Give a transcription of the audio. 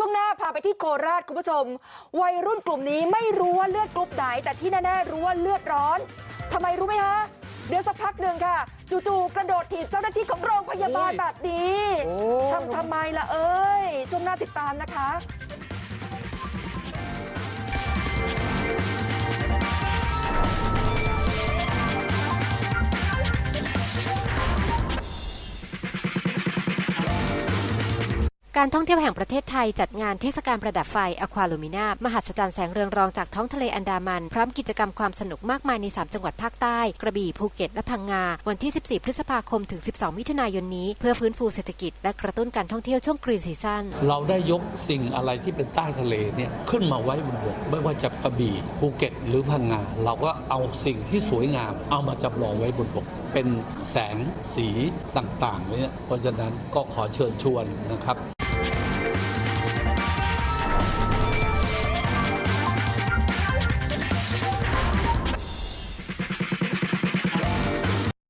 ช่วงหน้าพาไปที่โคราชคุณผู้ชม วัยรุ่นกลุ่มนี้ไม่รู้ว่าเลือดกลุ่มไหน แต่ที่แน่ๆรู้ว่าเลือดร้อน ทำไมรู้ไหมฮะ เดี๋ยวสักพักหนึ่งค่ะ จู่ๆกระโดดถีบเจ้าหน้าที่ของโรงพยาบาลโอ้ยแบบนี้โอ้ ทำทำไมล่ะเอ้ย ช่วงหน้าติดตามนะคะ การท่องเที่ยวแห่งประเทศไทยจัดงานเทศกาลประดับไฟอควาลูมินามหัศจรรย์แสงเรืองรองจากท้องทะเลอันดามัน พร้อมกิจกรรมความสนุกมากมายใน 3 จังหวัดภาคใต้ กระบี่ภูเก็ต และพังงา วันที่ 14 พฤษภาคมถึง 12 มิถุนายนนี้ เพื่อฟื้นฟูเศรษฐกิจและกระตุ้นการท่องเที่ยวช่วงกรีนซีซั่นเราได้ยกสิ่งอะไรที่เป็นใต้ทะเลเนี่ยขึ้นมาไว้บนบกไม่ว่าจะกระบี่ภูเก็ต หรือพังงาเราก็เอาสิ่งที่สวยงาม เอามาจำลองไว้บนบก เป็นแสงสีต่างๆเนี่ยเพราะฉะนั้นก็ขอเชิญชวนนะครับ